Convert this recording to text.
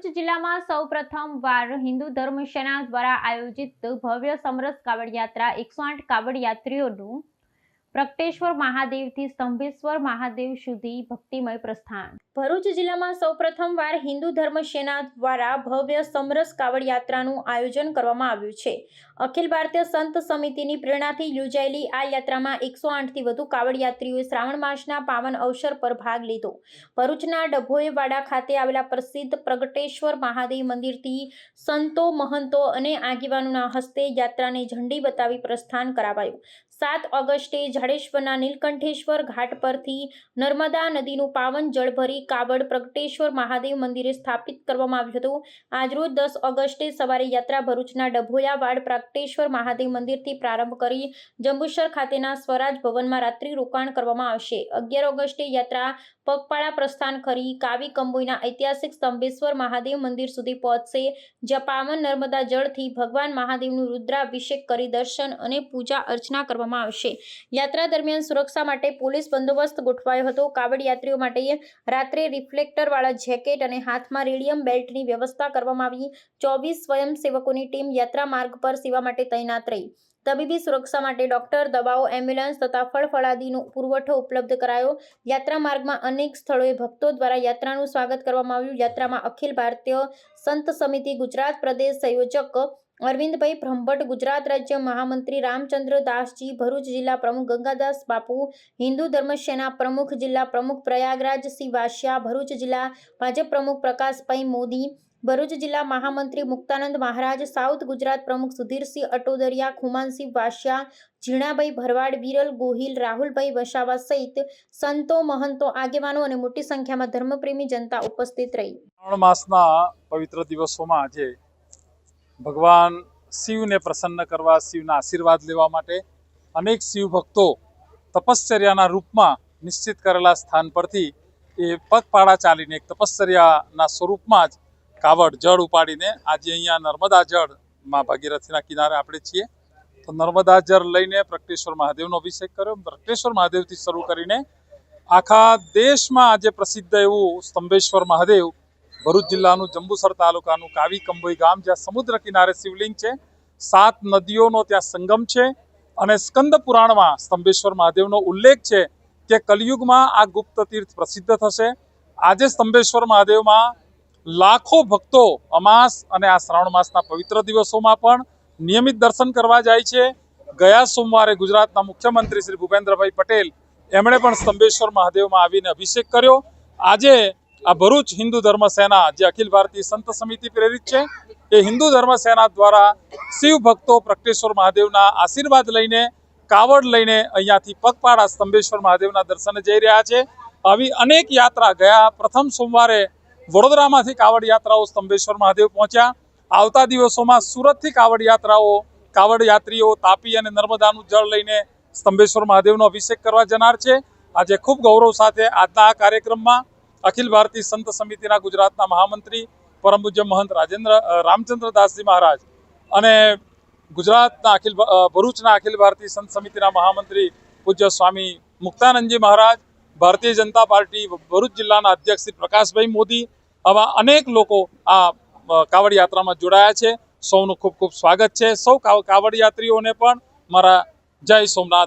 ભરૂચ જિલ્લામાં સૌ વાર હિન્દુ ધર્મ સેના દ્વારા આયોજિત ભવ્ય સમરસ કાવડ યાત્રા એકસો આઠ કાવડ યાત્રીઓનું પ્રગટેશ્વર મહાદેવથી સ્તંભેશ્વર મહાદેવ સુધી ભક્તિમય પ્રસ્થાન. ભરૂચ જિલ્લામાં સૌ વાર હિન્દુ ધર્મ સેના દ્વારા ભવ્ય સમરસ કાવડ યાત્રાનું આયોજન કરવામાં આવ્યું છે. અખિલ ભારતીય સંત સમિતિની પ્રેરણાથી યોજાયેલી આ યાત્રામાં એકસો આઠથી વધુ કાવડ યાત્રીઓએ શ્રાવણ માસના પાવન અવસર પર ભાગ લીધો. ભરૂચના ડભોયવાડા ખાતે આવેલા પ્રસિદ્ધ પ્રગટેશ્વર મહાદેવ મંદિરથી સંતો, મહંતો અને આગેવાનોના હસ્તે યાત્રાને ઝંડી બતાવી પ્રસ્થાન કરાવાયું. સાત ઓગસ્ટે જાડેશ્વરના નીલકંઠેશ્વર ઘાટ પરથી નર્મદા નદીનું પાવન જળ ભરી કાવડ પ્રગટેશ્વર મહાદેવ મંદિરે સ્થાપિત કરવામાં આવ્યું હતું. આજરોજ દસ ઓગસ્ટે સવારે યાત્રા ભરૂચના ડભોયાવાડ પ્રગટેશ્વર મહાદેવ મંદિરથી પ્રારંભ કરી જંબુસર ખાતેના સ્વરાજ ભવનમાં રાત્રિ રોકાણ કરવામાં આવશે. અગિયાર ઓગસ્ટે યાત્રા પગપાળા પ્રસ્થાન કરી કાવી કંબોઈના ઐતિહાસિક સ્તંભેશ્વર મહાદેવ મંદિર સુધી પહોંચશે, જ્યાં પાવન નર્મદા જળથી ભગવાન મહાદેવનું રુદ્રાભિષેક કરી દર્શન અને પૂજા અર્ચના કરવામાં આવશે. યાત્રા દરમિયાન સુરક્ષા માટે પોલીસ બંદોબસ્ત ગોઠવાયો હતો. કાવડ યાત્રીઓ માટે રાત્રે રિફ્લેક્ટરવાળા જેકેટ અને હાથમાં રેડિયમ બેલ્ટની વ્યવસ્થા કરવામાં આવી. ચોવીસ સ્વયંસેવકોની ટીમ યાત્રા માર્ગ પર સેવા માટે તૈનાત રહી. તબીબી સુરક્ષા માટે ડોક્ટર, દવાઓ, એમ્બ્યુલન્સ તથા ફળફળાદીનો પુરવઠો ઉપલબ્ધ કરાયો. યાત્રા માર્ગમાં અનેક સ્થળોએ ભક્તો દ્વારા યાત્રાનું સ્વાગત કરવામાં આવ્યું. યાત્રામાં અખિલ ભારતીય સંત સમિતિ ગુજરાત પ્રદેશ સંયોજક અરવિંદભાઈ બ્રહ્મભટ્ટ, ગુજરાત રાજ્ય મહામંત્રી રામચંદ્ર દાસજી, ભરૂચ જિલ્લા પ્રમુખ ગંગાદાસ બાપુ, હિન્દુ ધર્મ સેના પ્રમુખ જિલ્લા પ્રમુખ પ્રયાગરાજ સિંહ વાસિયા, ભરૂચ જિલ્લા ભાજપ પ્રમુખ પ્રકાશભાઈ મોદી, ભરૂચ જિલ્લા મહામંત્રી મુક્તાનંદ મહારાજ, સાઉથ ગુજરાત પ્રમુખ સુધીરસિંહ અટોદરિયા, ખુમાનસિંહ વાસિયા, ઝીણાભાઈ ભરવાડ, વિરલ ગોહિલ, રાહુલભાઈ વસાવા સહિત સંતો, મહંતો, આગેવાનો અને મોટી સંખ્યામાં ધર્મપ્રેમી જનતા ઉપસ્થિત રહી. શ્રાવણ માસના પવિત્ર દિવસોમાં આજે ભગવાન શિવને પ્રસન્ન કરવા, શિવના આશીર્વાદ લેવા માટે અનેક શિવ ભક્તો તપશ્ચર્યાના રૂપમાં નિશ્ચિત કરેલા સ્થાન પરથી એ પગપાળા ચાલીને એક તપશ્ચર્યાના સ્વરૂપમાં જ કાવડ જળ ઉપાડીને આજે અહીંયા નર્મદા જળમાં ભાગીરથીના કિનારે આપણે છીએ. તો નર્મદા જળ લઈને પ્રકટેશ્વર મહાદેવનો અભિષેક કર્યો. પ્રકટેશ્વર મહાદેવથી શરૂ કરીને આખા દેશમાં આજે પ્રસિદ્ધ એવું સ્તંભેશ્વર મહાદેવ ભરૂચ જિલ્લાનું જંબુસર તાલુકાનું કાવી કંબોઈ ગામ, જ્યાં સમુદ્ર કિનારે શિવલિંગ છે. સાત નદીઓનો ત્યાં સંગમ છે અને સ્કંદ પુરાણમાં સ્તંભેશ્વર મહાદેવનો ઉલ્લેખ છે કે કલયુગમાં આ ગુપ્ત તીર્થ પ્રસિદ્ધ થશે. આજે સ્તંભેશ્વર મહાદેવમાં લાખો ભક્તો અમાસ અને આ શ્રાવણ માસના પવિત્ર દિવસોમાં પણ નિયમિત દર્શન કરવા જાય છે. ગયા સોમવારે ગુજરાતના મુખ્યમંત્રી શ્રી ભૂપેન્દ્રભાઈ પટેલ એમણે પણ સ્તંભેશ્વર મહાદેવમાં આવીને અભિષેક કર્યો. આજે આ ભરૂચ હિન્દુ ધર્મ સેના જે અખિલ ભારતીય સંત સમિતિ પ્રેરિત છે, એ હિન્દુ ધર્મ સેના દ્વારા શિવ ભક્તો પ્રગટેશ્વર મહાદેવના આશીર્વાદ લઈને, કાવડ લઈને અહીંયાથી પગપાળા સ્તંભેશ્વર મહાદેવના દર્શને જઈ રહ્યા છે. આવી અનેક યાત્રા ગયા. પ્રથમ સોમવારે વડોદરામાંથી કાવડ યાત્રાઓ સ્તંભેશ્વર મહાદેવ પહોંચ્યા. આવતા દિવસોમાં સુરતથી કાવડ યાત્રાઓ, કાવડ યાત્રીઓ તાપી અને નર્મદાનું જળ લઈને સ્તંભેશ્વર મહાદેવનો અભિષેક કરવા જનાર છે. આજે ખૂબ ગૌરવ સાથે આજના આ કાર્યક્રમમાં અખિલ ભારતીય સંત સમિતિના ગુજરાતના મહામંત્રી પરમ પૂજ્ય મહંત રાજેન્દ્ર રામચંદ્ર દાસજી મહારાજ અને ગુજરાતના અખિલ ભરૂચના અખિલ ભારતીય સંત સમિતિના મહામંત્રી પૂજ્ય સ્વામી મુક્તાનંદજી મહારાજ, ભારતીય જનતા પાર્ટી ભરૂચ જિલ્લાના અધ્યક્ષ શ્રી પ્રકાશભાઈ મોદી આવા અનેક લોકો આ કાવડ યાત્રામાં જોડાયા છે. સૌનું ખૂબ ખૂબ સ્વાગત છે. સૌ કાવ- કાવડ યાત્રીઓને પણ મારા જય સોમનાથ.